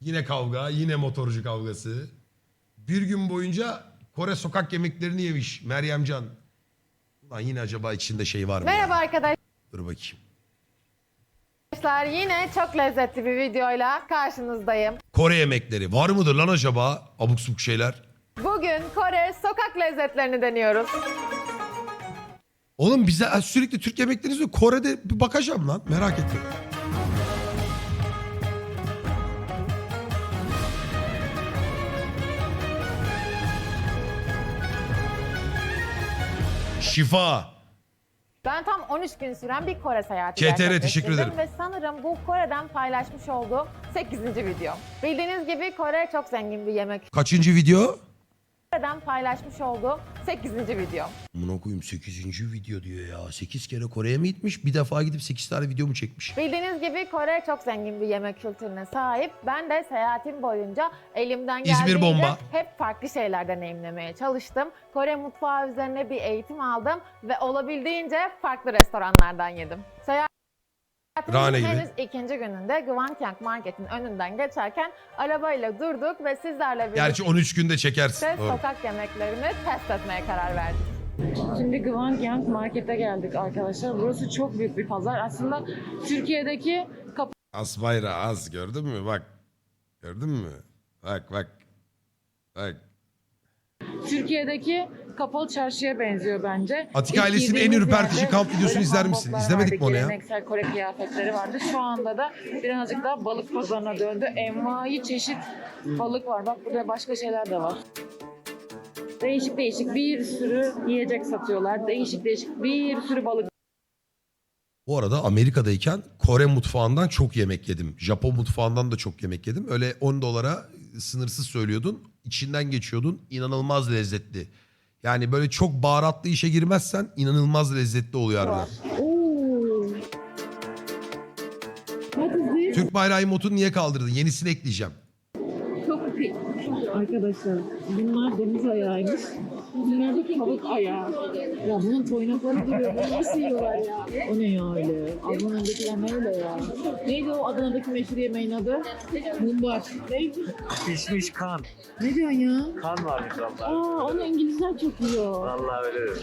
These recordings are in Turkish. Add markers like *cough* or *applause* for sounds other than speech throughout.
Yine kavga, yine motorcu kavgası. Bir gün boyunca Kore sokak yemeklerini yemiş Meryemcan. Ulan yine acaba içinde şey var mı? ya? Merhaba arkadaşlar. Dur bakayım. Yine çok lezzetli bir videoyla karşınızdayım. Kore yemekleri var mıdır lan acaba? Abuk subuk şeyler. Bugün Kore sokak lezzetlerini deniyoruz. Oğlum bize sürekli Türk yemekleri izliyor. Kore'de bir bakacağım lan. Merak ettim. Şifa. Ben tam 13 gün süren bir Kore seyahati gerçekleştirdim teşekkür ederim. Ve sanırım bu Kore'den paylaşmış olduğum 8. video. Bildiğiniz gibi Kore çok zengin bir yemek. Kaçıncı video? Kore'den paylaşmış olduğum 8. video. Amına koyayım 8. video diyor ya. 8 kere Kore'ye mi gitmiş? Bir defa gidip 8 tane video mu çekmiş? Bildiğiniz gibi Kore çok zengin bir yemek kültürüne sahip. Ben de seyahatim boyunca elimden İzmir geldiğince bomba. hep farklı şeyler deneyimlemeye çalıştım. Kore mutfağı üzerine bir eğitim aldım ve olabildiğince farklı restoranlardan yedim. Rane Seyahatimizin gibi. henüz ikinci gününde Gwangyang Market'in önünden geçerken arabayla durduk ve sizlerle birlikte Gerçi 13 günde çekersin. Doğru. sokak yemeklerini test etmeye karar verdik. Şimdi Gwangyang Market'e geldik arkadaşlar. Burası çok büyük bir pazar. Aslında Türkiye'deki Az bayrağı az gördün mü? Bak. Gördün mü? Bak bak. Bak. Türkiye'deki kapalı çarşıya benziyor bence. Atik İlk ailesinin en girdiğimiz ürpertici yerde kamp videosunu böyle izler misin? İzlemedik vardı, mi onu ya? Geleneksel Kore kıyafetleri vardı. Şu anda da birazcık daha balık pazarına döndü. Envai çeşit balık var. Bak burada başka şeyler de var. Değişik değişik bir sürü yiyecek satıyorlar. Değişik değişik bir sürü balık Bu arada Amerika'dayken Kore mutfağından çok yemek yedim. Japon mutfağından da çok yemek yedim. Öyle 10 dolara sınırsız söylüyordun. içinden geçiyordun. İnanılmaz lezzetli. Yani böyle çok baharatlı işe girmezsen inanılmaz lezzetli oluyor harbiden. Türk bayrağı emotunu niye kaldırdın? Yenisini ekleyeceğim. Arkadaşlar bunlar domuz ayağıymış. Bunlar da tavuk ayağı. Ya bunun toynakları duruyor. Bunu nasıl yiyorlar ya? O ne ya öyle? Adana'dakiler ne öyle ya? Neydi o Adana'daki meşhur yemeğin adı? Mumbar. Neydi? Pişmiş kan. Ne diyorsun ya? Kan varmış valla. Aa onu İngilizler çok yiyor. Vallahi öyle demiş.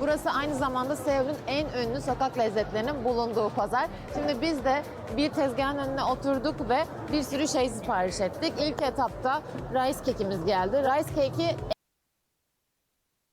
Burası aynı zamanda Seul'ün en ünlü sokak lezzetlerinin bulunduğu pazar. Şimdi biz de bir tezgahın önüne oturduk ve bir sürü şey sipariş ettik. İlk etapta rice cake'imiz geldi. Rice cake'i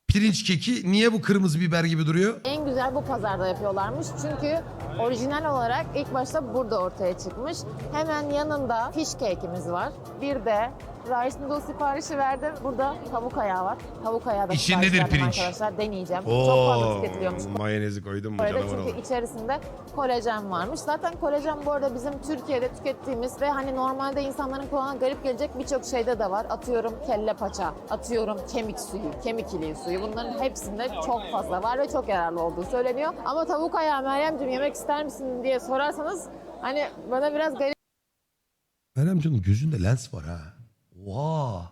Pirinç keki niye bu kırmızı biber gibi duruyor? en güzel bu pazarda yapıyorlarmış. Çünkü orijinal olarak ilk başta burada ortaya çıkmış. Hemen yanında fish cake'imiz var. Bir de rice noodle siparişi verdim. Burada tavuk ayağı var. Tavuk ayağı da İçindedir sipariş verdim pirinç. arkadaşlar. Deneyeceğim. Çok fazla tüketiliyormuş mayonezi koydum mu Kore'de canavar çünkü oldu. içerisinde kolajen varmış. Zaten kolajen bu arada bizim Türkiye'de tükettiğimiz ve hani normalde insanların kulağına garip gelecek birçok şeyde de var. Atıyorum kelle paça, atıyorum kemik suyu, kemik iliği suyu. Bunların hepsinde çok fazla var ve çok yararlı olduğu söyleniyor. Ama tavuk ayağı Meryemciğim yemek ister misin diye sorarsanız hani bana biraz garip Meryem canım gözünde lens var ha. Oha.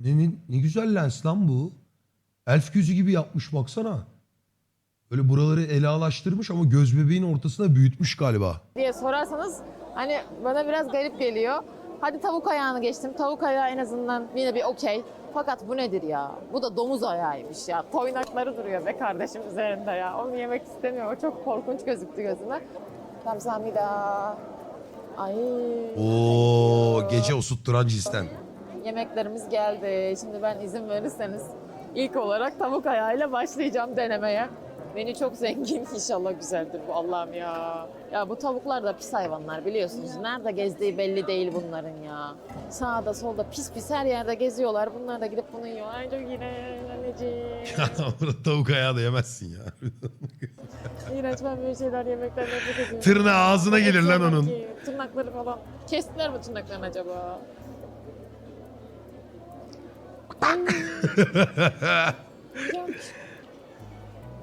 Ne, ne, ne güzel lens lan bu. Elf gözü gibi yapmış baksana. Böyle buraları elalaştırmış ama göz bebeğin ortasına büyütmüş galiba. diye sorarsanız hani bana biraz garip geliyor. Hadi tavuk ayağını geçtim. Tavuk ayağı en azından yine bir okey. Fakat bu nedir ya? Bu da domuz ayağıymış ya. Toynakları duruyor be kardeşim üzerinde ya. Onu yemek istemiyorum. O çok korkunç gözüktü gözüme. Kamsahamnida. Ay. Oo gece osutturan cinsten. Yemeklerimiz geldi. Şimdi ben izin verirseniz ilk olarak tavuk ayağıyla başlayacağım denemeye. Beni çok zengin *laughs* inşallah güzeldir bu Allah'ım ya. Ya bu tavuklar da pis hayvanlar biliyorsunuz. Nerede gezdiği belli değil bunların ya. Sağda solda pis pis her yerde geziyorlar. Bunlar da gidip bunu yiyor. Ay çok iğrenç anneciğim. *laughs* Burada tavuk ayağı da yemezsin ya. İğrenç ben böyle şeyler yemekten nefret ediyorum. Tırnağı ağzına gelir lan onun. ki. Tırnakları falan. Kestiler mi tırnaklarını acaba? *laughs*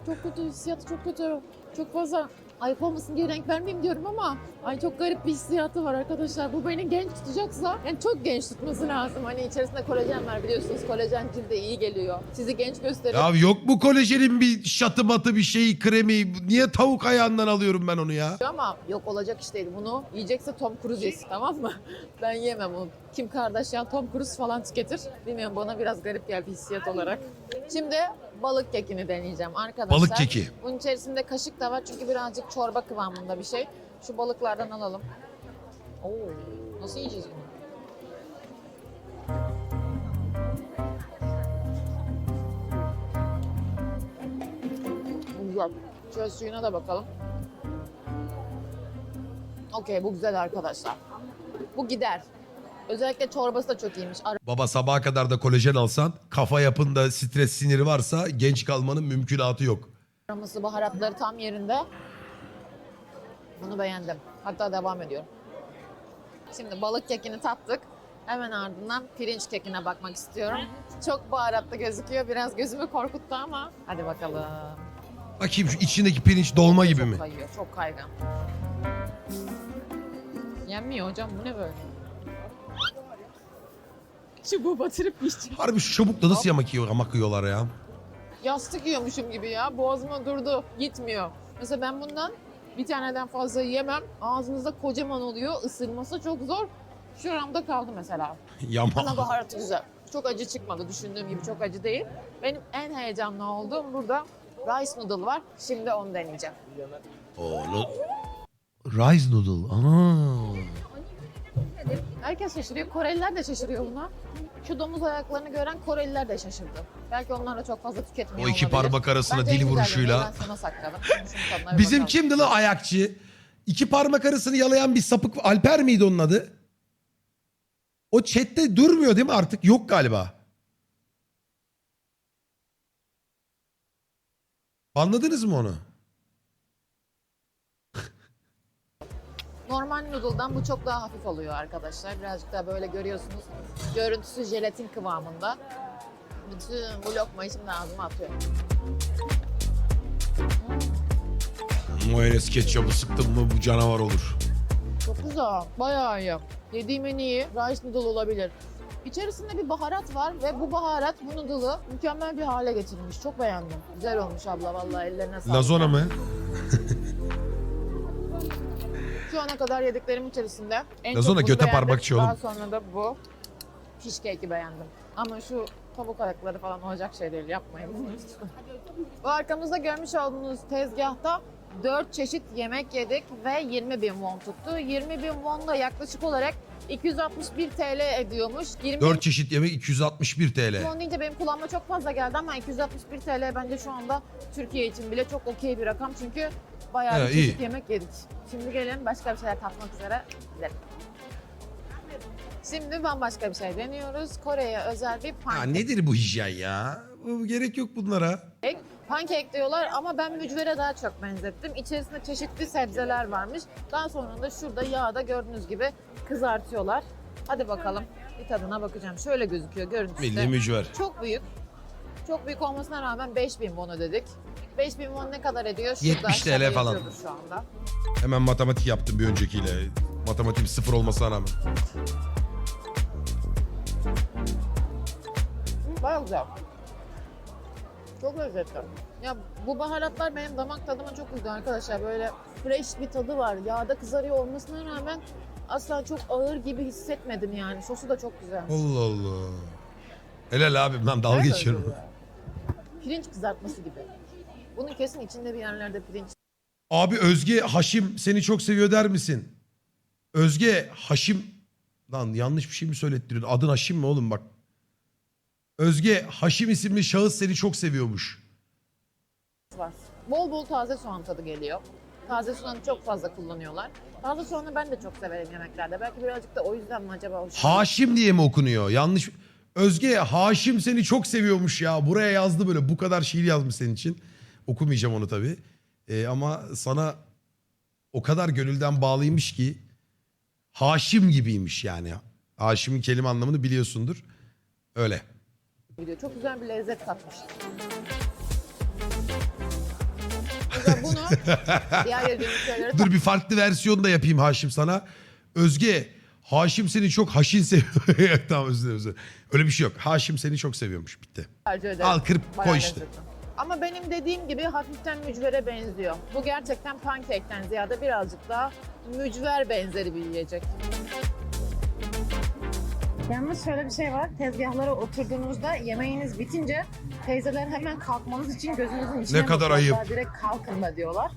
Çok kötü hissiyatı çok kötü. Çok fazla ayıp olmasın diye renk vermeyeyim diyorum ama ay çok garip bir hissiyatı var arkadaşlar. Bu beni genç tutacaksa yani çok genç tutması lazım. Hani içerisinde kolajen var biliyorsunuz. Kolajen cilde iyi geliyor. Sizi genç gösteriyor. Ya yok mu kolajenin bir şatı matı bir şeyi kremi? Niye tavuk ayağından alıyorum ben onu ya? Ama yok olacak iş değil. Bunu yiyecekse Tom Cruise yesin tamam mı? *laughs* Ben yemem onu. Kim Kardashian, Tom Cruise falan tüketir. Bilmiyorum bana biraz garip geldi hissiyat olarak. Şimdi balık kekini deneyeceğim arkadaşlar. Balık keki. Bunun içerisinde kaşık da var çünkü birazcık çorba kıvamında bir şey. Şu balıklardan alalım. Oo, nasıl yiyeceğiz bunu? Bu Güzel. Şöyle suyuna da bakalım. Okey bu güzel arkadaşlar. Bu gider. Özellikle çorbası da çok iyiymiş. Baba sabaha kadar da kolajen alsan kafa yapında stres siniri varsa genç kalmanın mümkünatı yok. Aroması, baharatları tam yerinde. Bunu beğendim. Hatta devam ediyorum. Şimdi balık kekini tattık. Hemen ardından pirinç kekine bakmak istiyorum. Çok baharatlı gözüküyor. Biraz gözümü korkuttu ama. Hadi bakalım. Bakayım şu içindeki pirinç dolma gibi çok mi? kayıyor, çok kaygan. Yenmiyor hocam, bu ne böyle? Çubuğu batırıp yiyeceğim. Harbi şu çubukla nasıl yamak yiyor, yamak yiyorlar ya? Yastık yiyormuşum gibi ya. Boğazıma durdu, gitmiyor. Mesela ben bundan bir taneden fazla yemem. Ağzınızda kocaman oluyor. Isırması çok zor. Şuramda kaldı mesela. *laughs* Ama Yama. baharatı güzel. Çok acı çıkmadı. Düşündüğüm gibi çok acı değil. Benim en heyecanlı olduğum burada rice noodle var. Şimdi onu deneyeceğim. Onu... Rice noodle. Aa. Herkes şaşırıyor. Koreliler de şaşırıyor buna. Şu domuz ayaklarını gören Koreliler de şaşırdı. Belki onlar da çok fazla tüketmiyor O iki olabilir. parmak arasına Bence en dil güzel vuruşuyla. yemeği Ben sana sakladım. Şimdi şunun tadına bir Bizim bakalım. kimdi lan ayakçı? İki parmak arasını yalayan bir sapık Alper miydi onun adı? O chatte durmuyor değil mi artık? Yok galiba. Anladınız mı onu? Normal noodle'dan bu çok daha hafif oluyor arkadaşlar. Birazcık daha böyle görüyorsunuz. Görüntüsü jelatin kıvamında. Bütün bu lokmayı şimdi ağzıma atıyorum. Mayonez ketçapı sıktım mı bu canavar olur. Çok güzel. Bayağı iyi. Yediğim en iyi rice noodle olabilir. İçerisinde bir baharat var ve bu baharat bu noodle'ı mükemmel bir hale getirmiş. Çok beğendim. Güzel olmuş abla vallahi ellerine sağlık. Lazona mı? *laughs* Ana kadar yediklerim içerisinde en Lazona çok bunu göte beğendim. parmakçı Daha oğlum. sonra da bu cheesecake'i beğendim. Ama şu tavuk ayakları falan olacak şey değil yapmayın. Bu arkamızda görmüş olduğunuz tezgahta 4 çeşit yemek yedik ve 20 bin won tuttu. 20 bin won da yaklaşık olarak 261 TL ediyormuş. 20 4 çeşit yemek 261 TL. won deyince benim kulağıma çok fazla geldi ama 261 TL bence şu anda Türkiye için bile çok okey bir rakam. Çünkü bayağı bir çeşit iyi. yemek yedik. Şimdi gelin başka bir şeyler tatmak üzere gidelim. Şimdi bambaşka bir şey deniyoruz. Kore'ye özel bir Ha, pankek. nedir bu hijyen ya? Bu gerek yok bunlara. Pankek diyorlar ama ben mücvere daha çok benzettim. İçerisinde çeşitli sebzeler varmış. Daha sonra da şurada yağda gördüğünüz gibi kızartıyorlar. Hadi bakalım bir tadına bakacağım. Şöyle gözüküyor görüntüsü. Milli mücver. Çok büyük. Çok büyük olmasına rağmen 5000 won ödedik. 5000 won ne kadar ediyor? Şurada 70 TL aşağıda falan. yazıyordur Şu anda. Hemen matematik yaptım bir öncekiyle. Matematik sıfır olmasına rağmen. Baya güzel. Çok lezzetli. Ya bu baharatlar benim damak tadıma çok uydu arkadaşlar. Böyle fresh bir tadı var. Yağda kızarıyor olmasına rağmen asla çok ağır gibi hissetmedim yani. Sosu da çok güzel. Allah Allah. Helal abi ben dalga geçiyorum. Pirinç kızartması gibi. Bunun kesin içinde bir yerlerde pirinç Abi Özge Haşim seni çok seviyor der misin? Özge Haşim lan yanlış bir şey mi söylettiriyor? Adın Haşim mi oğlum bak. Özge Haşim isimli şahıs seni çok seviyormuş. var. Bol bol taze soğan tadı geliyor. Taze soğanı çok fazla kullanıyorlar. Taze soğanı ben de çok severim yemeklerde. Belki birazcık da o yüzden mi acaba hoşuma Haşim diye mi okunuyor? Yanlış. Özge Haşim seni çok seviyormuş ya. Buraya yazdı böyle bu kadar şiir yazmış senin için. Okumayacağım onu tabii. Ee, ama sana o kadar gönülden bağlıymış ki Haşim gibiymiş yani. Haşim'in kelime anlamını biliyorsundur. Öyle. gidiyor. Çok güzel bir lezzet katmış. *laughs* Mesela bunu diğer yediğimiz şeyleri Dur bir farklı versiyon da yapayım Haşim sana. Özge, Haşim seni çok haşin seviyor. *laughs* tamam özür dilerim, özür dilerim. Öyle bir şey yok. Haşim seni çok seviyormuş. Bitti. tercih ederim. Al kırıp Bayağı koy işte. lezzetli. Ama benim dediğim gibi hafiften mücvere benziyor. Bu gerçekten pankekten ziyade birazcık daha mücver benzeri bir yiyecek. Yalnız şöyle bir şey var. Tezgahlara oturduğunuzda yemeğiniz bitince teyzeler hemen kalkmanız için gözünüzün içine Ne kadar bakıyorlar. ayıp. Direkt kalkın da diyorlar.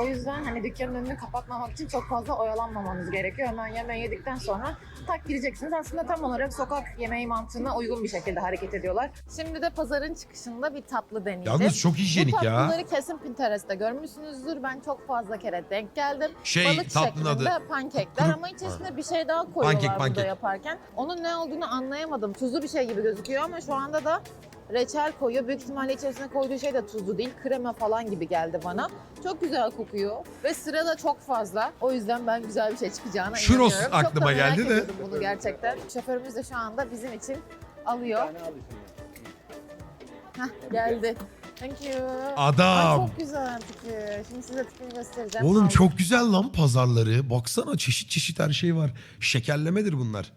O yüzden hani dükkanın önünü kapatmamak için çok fazla oyalanmamanız gerekiyor. Hemen yemeği yedikten sonra tak gireceksiniz. Aslında tam olarak sokak yemeği mantığına uygun bir şekilde hareket ediyorlar. Şimdi de pazarın çıkışında bir tatlı deneyeceğiz. Yalnız çok hijyenik Bu ya. tatlıları kesin Pinterest'te görmüşsünüzdür. Ben çok fazla kere denk geldim. Şey Balık şeklinde adı. pankekler Kuru- ama içerisine bir şey daha koyuyorlar Pankek, burada pankek. yaparken. Onun ne olduğunu anlayamadım. Tuzlu bir şey gibi gözüküyor ama şu anda da reçel koyuyor. Büyük ihtimalle içerisine koyduğu şey de tuzlu değil. Krema falan gibi geldi bana. Çok güzel kokuyor ve sıra da çok fazla. O yüzden ben güzel bir şey çıkacağına Churros inanıyorum. Çok da aklıma merak geldi de. ediyordum bunu gerçekten. Şoförümüz de şu anda bizim için alıyor. Heh, geldi. Thank you. Ay, Adam. çok güzel tipi. Şimdi size tipini göstereceğim. Oğlum çok güzel lan pazarları. Baksana çeşit çeşit her şey var. Şekerlemedir bunlar.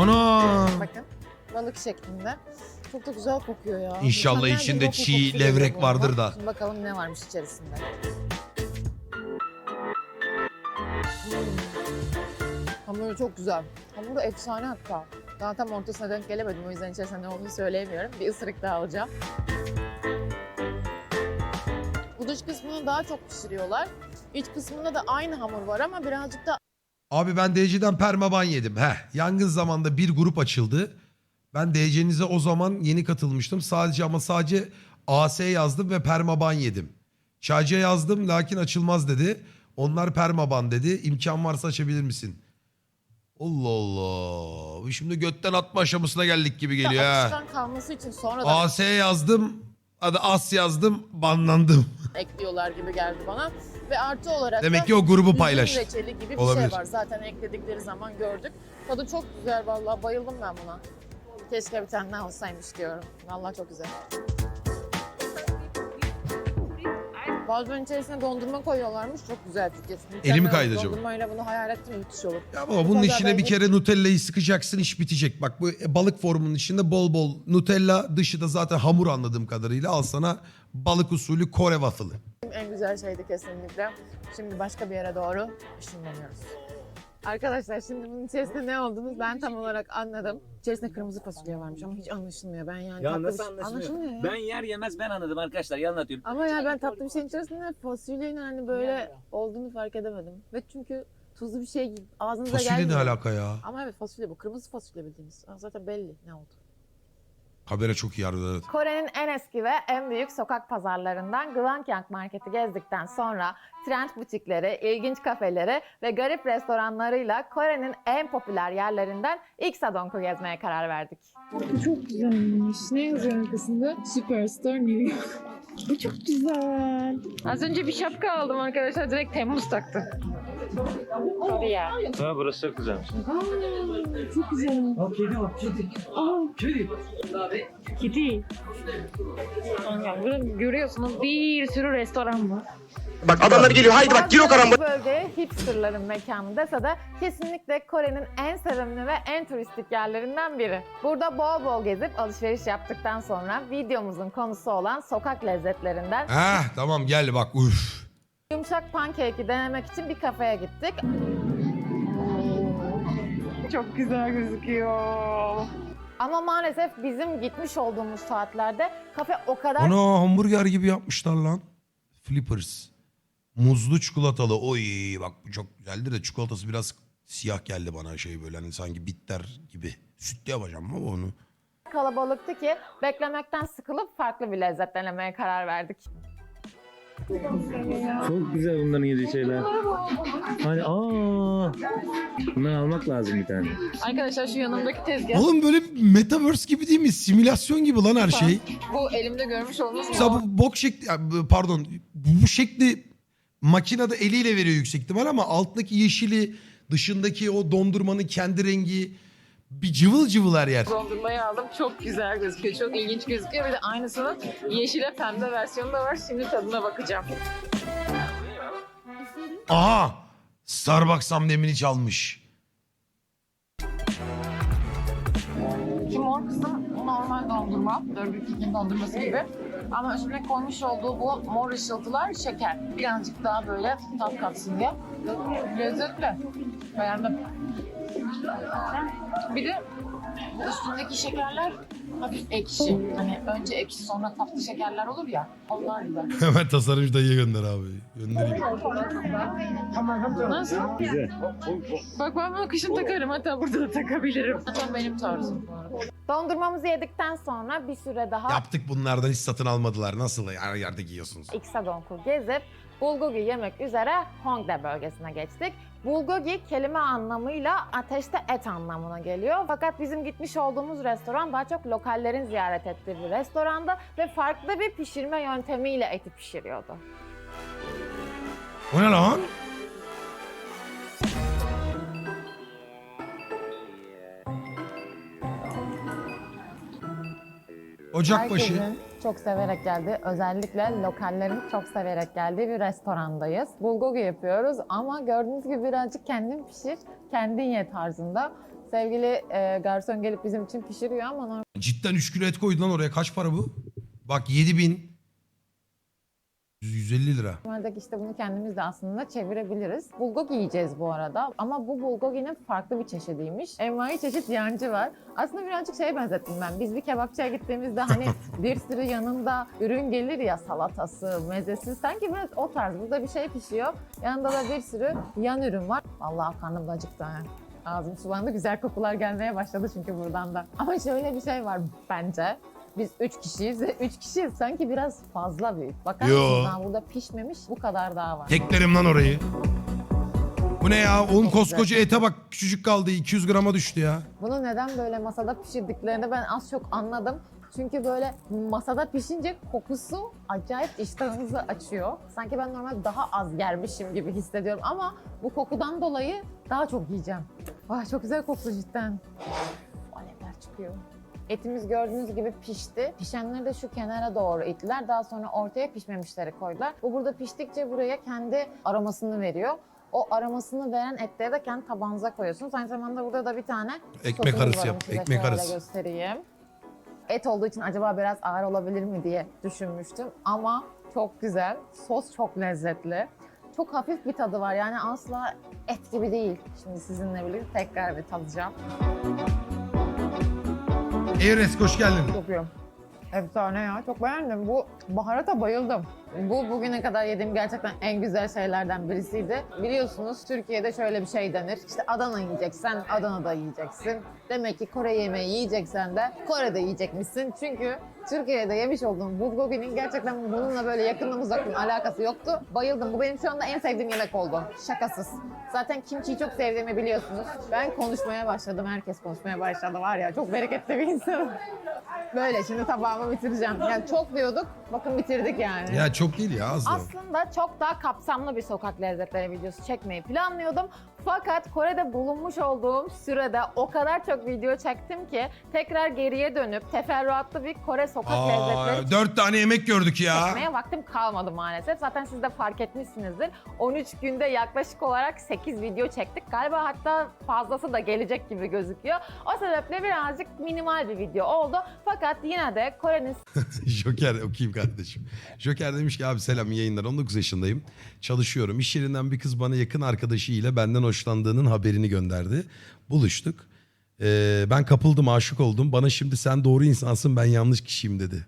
Ana. Bakın balık şeklinde. Çok da güzel kokuyor ya. İnşallah Mükemmel bir içinde waffle çiğ kokusu geliyor levrek bu vardır arada. da. Şimdi bakalım ne varmış içerisinde. Hmm. Hamuru çok güzel. Hamuru efsane hatta. Daha tam ortasına denk gelemedim o yüzden içerisinde ne olduğunu söyleyemiyorum. Bir ısırık daha alacağım. Bu dış kısmını daha çok pişiriyorlar. İç kısmında da aynı hamur var ama birazcık da Abi ben DC'den permaban yedim. Heh, yangın zamanında bir grup açıldı. Ben DC'nize o zaman yeni katılmıştım. Sadece ama sadece AS yazdım ve permaban yedim. Çaycıya yazdım lakin açılmaz dedi. Onlar permaban dedi. İmkan varsa açabilir misin? Allah Allah. Şimdi götten atma aşamasına geldik gibi geliyor ha. akışkan kalması için sonradan AS yazdım. Adı As yazdım. Banlandım. *laughs* ekliyorlar gibi geldi bana. Ve artı olarak Demek da ki o grubu üzüm paylaştı. reçeli gibi bir Olabilir. şey var. Zaten ekledikleri zaman gördük. Tadı çok güzel vallahi bayıldım ben buna. Keşke bir tane daha olsaymış diyorum. Vallahi çok güzel. Bazen içerisine dondurma koyuyorlarmış. Çok güzel fikir. Mükemmel Elimi kaydı acaba? Dondurmayla bunu hayal ettim müthiş olur. Ya baba bunun Pazar içine bir kere Nutella'yı sıkacaksın iş bitecek. Bak bu balık formunun içinde bol bol Nutella dışı da zaten hamur anladığım kadarıyla al sana balık usulü Kore waffle'ı. En güzel şeydi kesinlikle. Şimdi başka bir yere doğru ışınlanıyoruz. Arkadaşlar şimdi bunun içerisinde ne olduğunu ben tam olarak anladım. İçerisinde kırmızı fasulye varmış ama hiç anlaşılmıyor. Ben yani Ya tatlı nasıl bir şey- anlaşılmıyor? ya. Ben yer yemez ben anladım arkadaşlar. Ya anlatıyorum. Ama ya ben tatlı bir şeyin içerisinde fasulyenin hani böyle olduğunu fark edemedim. Ve çünkü tuzlu bir şey gibi ağzınıza Fasulye ne gelmiyor. alaka ya? Ama evet fasulye bu. Kırmızı fasulye bildiğiniz. Aa, Zaten belli ne oldu. Habere çok iyi yardım evet. Kore'nin en eski ve en büyük sokak pazarlarından Gwangyang Market'i gezdikten sonra trend butikleri, ilginç kafeleri ve garip restoranlarıyla Kore'nin en popüler yerlerinden Iksadong'u gezmeye karar verdik. Çok güzelmiş. Ne yazıyor arkasında? Superstar New York. Bu çok güzel. Az önce bir şapka aldım arkadaşlar. Direkt Temmuz taktım. Kore ya. Ha burası çok güzelmiş. Aa, çok güzel. Aa kedi var kedi. Aa, Kedi. kedi. Yani burada görüyorsunuz bir sürü restoran var. Bak adamlar geliyor haydi bak gir o karamba. Bu bölge hipsterların mekanı dese de kesinlikle Kore'nin en sevimli ve en turistik yerlerinden biri. Burada bol bol gezip alışveriş yaptıktan sonra videomuzun konusu olan sokak lezzetlerinden Heh tamam gel bak uf. yumuşak pancake'i denemek için bir kafeye gittik. Çok güzel gözüküyor. Ama maalesef bizim gitmiş olduğumuz saatlerde kafe o kadar Ana hamburger gibi yapmışlar lan. Flippers. Muzlu çikolatalı. Oy bak bu çok güzeldi de çikolatası biraz siyah geldi bana şey böyle hani sanki bitter gibi. Sütlü yapacağım ama onu. kalabalıktı ki beklemekten sıkılıp farklı bir lezzet denemeye karar verdik. Çok güzel bunların yediği şeyler. Hani aa. Bundan almak lazım bir tane. Arkadaşlar şu yanımdaki tezgah. Oğlum böyle metaverse gibi değil mi? Simülasyon gibi lan her şey. Bu elimde görmüş olduğunuz Mesela bu bok şekli pardon bu şekli makinede eliyle veriyor yüksek ihtimal ama altındaki yeşili dışındaki o dondurmanın kendi rengi Bir cıvıl cıvıl her yer. Dondurmayı aldım. Çok güzel gözüküyor. Çok ilginç gözüküyor. Bir de aynısının yeşile pembe versiyonu da var. Şimdi tadına bakacağım. Aha! Starbucks amblemini çalmış. Şu mor kısım normal dondurma. Burger King'in dondurması gibi. Ama üstüne koymuş olduğu bu mor ışıltılar şeker. Birazcık daha böyle tat katsın diye. Lezzetli. Beğendim. Bir de bu üstündeki şekerler hafif ekşi. Hani önce ekşi sonra tatlı şekerler olur ya. Onlar gibi. *laughs* Hemen tasarımcı dayıya gönder abi. Göndereyim. Nasıl? Güzel. Bak ben bunu kışın takarım. Hatta burada da takabilirim. Tam benim tarzım bu arada. Dondurmamızı yedikten sonra bir süre daha Yaptık bunlardan hiç satın almadılar. Nasıl her yerde giyiyorsunuz? Iksagonku gezip bulgogi yemek üzere Hongdae bölgesine geçtik. Bulgogi kelime anlamıyla ateşte et anlamına geliyor. Fakat bizim gitmiş olduğumuz restoran daha çok lokallerin ziyaret ettiği bir restoranda ve farklı bir pişirme yöntemiyle eti pişiriyordu. O ne lan? Ocakbaşı. Herkesin çok severek geldiği, özellikle lokallerin çok severek geldiği bir restorandayız. Bulgogi yapıyoruz ama gördüğünüz gibi birazcık kendin pişir, kendin ye tarzında. Sevgili e, garson gelip bizim için pişiriyor ama Cidden 3 kilo et koydu lan oraya. Kaç para bu? Bak 7000. 150 lira. normalde işte bunu kendimiz de aslında çevirebiliriz. Bulgogi yiyeceğiz bu arada ama bu bulgoginin farklı bir çeşidiymiş. Envai çeşit yancı var. Aslında birazcık şeye benzettim ben. Biz bir kebapçıya gittiğimizde hani *laughs* bir sürü yanında ürün gelir ya salatası, mezesi. Sanki biraz o tarz. Burada bir şey pişiyor. Yanında da bir sürü yan ürün var. Vallahi karnım da acıktı ha. Ağzım sulandı. Güzel kokular gelmeye başladı çünkü buradan da. Ama şöyle bir şey var bence. Biz üç kişiyiz üç kişi sanki biraz fazla büyük. Bakar Yo. mısınız? Daha burada pişmemiş bu kadar daha var. Teklerim lan orayı. Bu ne ya? Oğlum koskoca ete bak küçücük kaldı. 200 grama düştü ya. Bunu neden böyle masada pişirdiklerini ben az çok anladım. Çünkü böyle masada pişince kokusu acayip iştahınızı açıyor. Sanki ben normal daha az yermişim gibi hissediyorum ama bu kokudan dolayı daha çok yiyeceğim. Vay çok güzel koktu cidden. Of, Alevler çıkıyor. Etimiz gördüğünüz gibi pişti. Pişenleri de şu kenara doğru ittiler. Daha sonra ortaya pişmemişleri koydular. Bu burada piştikçe buraya kendi aromasını veriyor. O aromasını veren etleri de kendi tabağınıza koyuyorsunuz. Aynı zamanda burada da bir tane Ekmek sosumuz arası var. yap, size ekmek şöyle arası. göstereyim. Et olduğu için acaba biraz ağır olabilir mi diye düşünmüştüm. Ama çok güzel. Sos çok lezzetli. Çok hafif bir tadı var. Yani asla et gibi değil. Şimdi sizinle birlikte tekrar bir tadacağım. Evres hoş geldin. Yapıyorum. Efsane ya. Çok beğendim. Bu baharata bayıldım. Bu bugüne kadar yediğim gerçekten en güzel şeylerden birisiydi. Biliyorsunuz Türkiye'de şöyle bir şey denir. İşte Adana yiyeceksen Adana'da yiyeceksin. Demek ki Kore yemeği yiyeceksen de Kore'de yiyecekmişsin. Çünkü Türkiye'de yemiş olduğum bulgogi'nin gerçekten bununla böyle yakından uzaktan alakası yoktu. Bayıldım. Bu benim şu anda en sevdiğim yemek oldu. Şakasız. Zaten kimchiyi çok sevdiğimi biliyorsunuz. Ben konuşmaya başladım. Herkes konuşmaya başladı var ya. Çok bereketli bir insanım. Böyle şimdi tabağımı bitireceğim. Yani çok diyorduk. Bakın bitirdik yani. Ya çok değil ya az da. Aslında çok daha kapsamlı bir sokak lezzetleri videosu çekmeyi planlıyordum. Fakat Kore'de bulunmuş olduğum sürede o kadar çok video çektim ki tekrar geriye dönüp teferruatlı bir Kore sokak lezzetleri 4 tane yemek gördük ya. çekmeye vaktim kalmadı maalesef. Zaten siz de fark etmişsinizdir. 13 günde yaklaşık olarak 8 video çektik. Galiba hatta fazlası da gelecek gibi gözüküyor. O sebeple birazcık minimal bir video oldu. Fakat yine de Kore'nin *laughs* Joker okuyayım kardeşim. Joker demiş ki abi selam iyi yayınlar 19 yaşındayım. Çalışıyorum. İş yerinden bir kız bana yakın arkadaşıyla benden hoşlandığının haberini gönderdi. Buluştuk. Ee, ben kapıldım aşık oldum. Bana şimdi sen doğru insansın ben yanlış kişiyim dedi.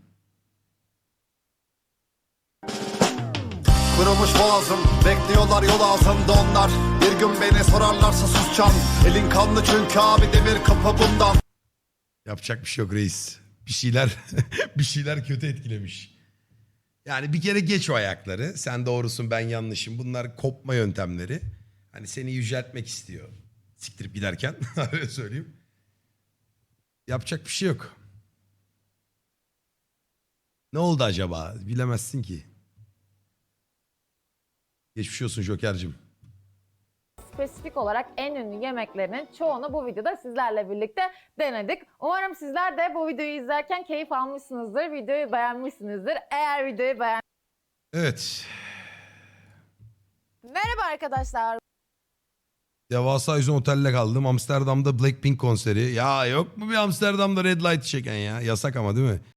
Kırılmış boğazım Bekliyorlar yol ağzımda onlar Bir gün beni sorarlarsa susacağım Elin kanlı çünkü abi demir kapı bundan Yapacak bir şey yok reis. Bir şeyler *laughs* bir şeyler kötü etkilemiş. Yani bir kere geç o ayakları. Sen doğrusun ben yanlışım. Bunlar kopma yöntemleri. Hani seni yüceltmek istiyor. Siktirip giderken *laughs* öyle söyleyeyim. Yapacak bir şey yok. Ne oldu acaba? Bilemezsin ki. Geçmiş olsun Joker'cim. spesifik olarak en ünlü yemeklerinin çoğunu bu videoda sizlerle birlikte denedik. Umarım sizler de bu videoyu izlerken keyif almışsınızdır, videoyu beğenmişsinizdir. Eğer videoyu beğen Evet. Merhaba arkadaşlar. Devasa yüzün otelde kaldım. Amsterdam'da Blackpink konseri. Ya yok mu bir Amsterdam'da red light çeken ya? Yasak ama değil mi?